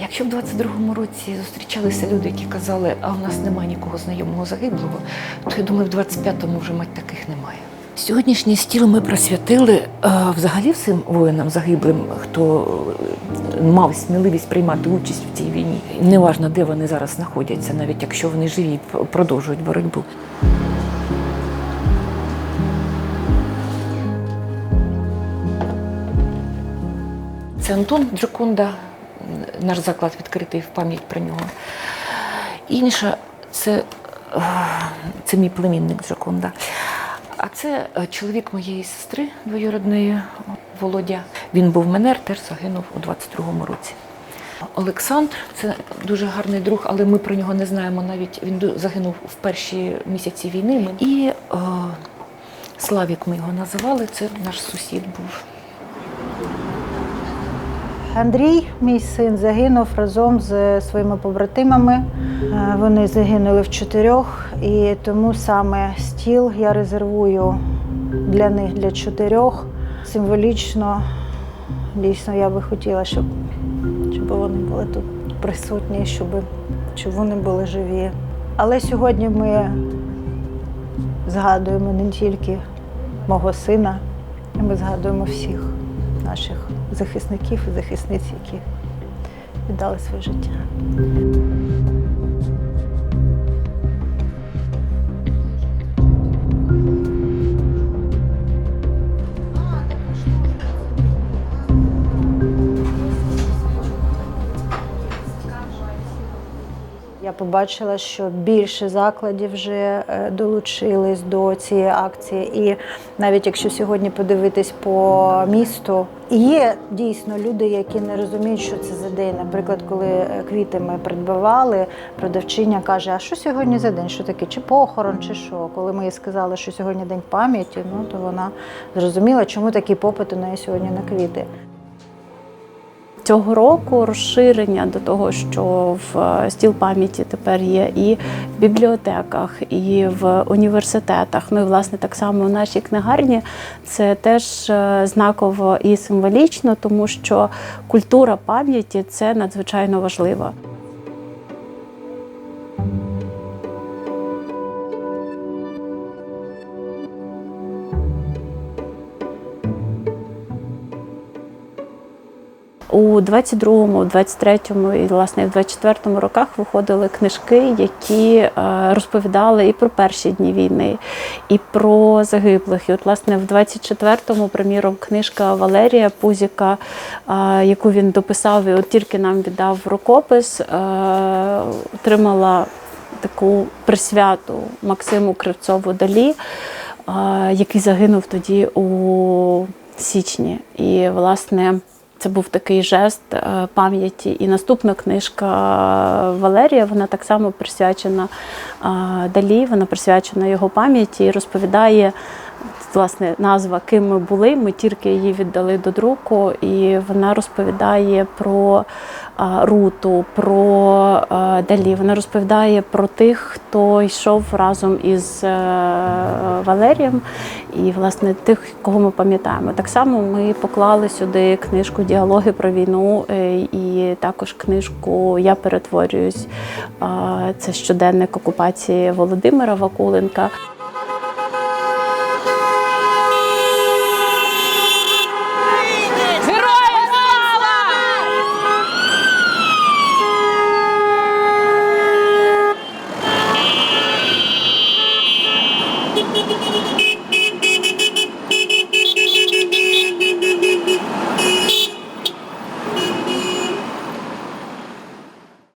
Якщо в 22-му році зустрічалися люди, які казали, а у нас немає нікого знайомого загиблого, то я думаю, в 25-му вже мать таких немає. Сьогоднішній стіл ми присвятили е, взагалі всім воїнам загиблим, хто е, мав сміливість приймати участь в цій війні. Неважно, де вони зараз знаходяться, навіть якщо вони живі продовжують боротьбу. Це Антон Джоконда, наш заклад відкритий в пам'ять про нього. Інша це, це мій племінник Джоконда. А це е, чоловік моєї сестри двоюродної Володя. Він був менер, теж загинув у 22-му році. Олександр це дуже гарний друг, але ми про нього не знаємо навіть. Він загинув в перші місяці війни. І е, Славік ми його називали, це наш сусід був. Андрій, мій син, загинув разом з своїми побратимами. Е, Вони загинули в чотирьох, і тому саме стіл я резервую для них для чотирьох. Символічно, дійсно, я би хотіла, щоб, щоб вони були тут присутні, щоб, щоб вони були живі. Але сьогодні ми згадуємо не тільки мого сина, ми згадуємо всіх наших захисників і захисниць, які віддали своє життя. Побачила, що більше закладів вже е, долучились до цієї акції. І навіть якщо сьогодні подивитись по місту, є дійсно люди, які не розуміють, що це за день. Наприклад, коли е, квіти ми придбавали, продавчиня каже: А що сьогодні за день? Що таке? Чи похорон, чи що? Коли ми їй сказали, що сьогодні день пам'яті, ну то вона зрозуміла, чому такий попит у неї сьогодні на квіти. Цього року розширення до того, що в е, стіл пам'яті тепер є і в бібліотеках, і в університетах. Ну і власне так само в нашій книгарні це теж е, знаково і символічно, тому що культура пам'яті це надзвичайно важливо. У 22-му, 23-му і власне в 24-му роках виходили книжки, які е, розповідали і про перші дні війни, і про загиблих. І от, власне, в 24-му, приміром, книжка Валерія Пузіка, е, яку він дописав і от тільки нам віддав рукопис, е, отримала таку присвяту Максиму Кривцову Далі, який загинув тоді у січні. І, власне, це був такий жест е, пам'яті. І наступна книжка Валерія, вона так само присвячена е, Далі, вона присвячена його пам'яті і розповідає. Власне, назва Ким ми були. Ми тільки її віддали до друку, і вона розповідає про руту, про далі. Вона розповідає про тих, хто йшов разом із е, Валерієм, і власне тих, кого ми пам'ятаємо. Так само ми поклали сюди книжку Діалоги про війну е, і також книжку Я перетворююсь. Це щоденник окупації Володимира Вакуленка.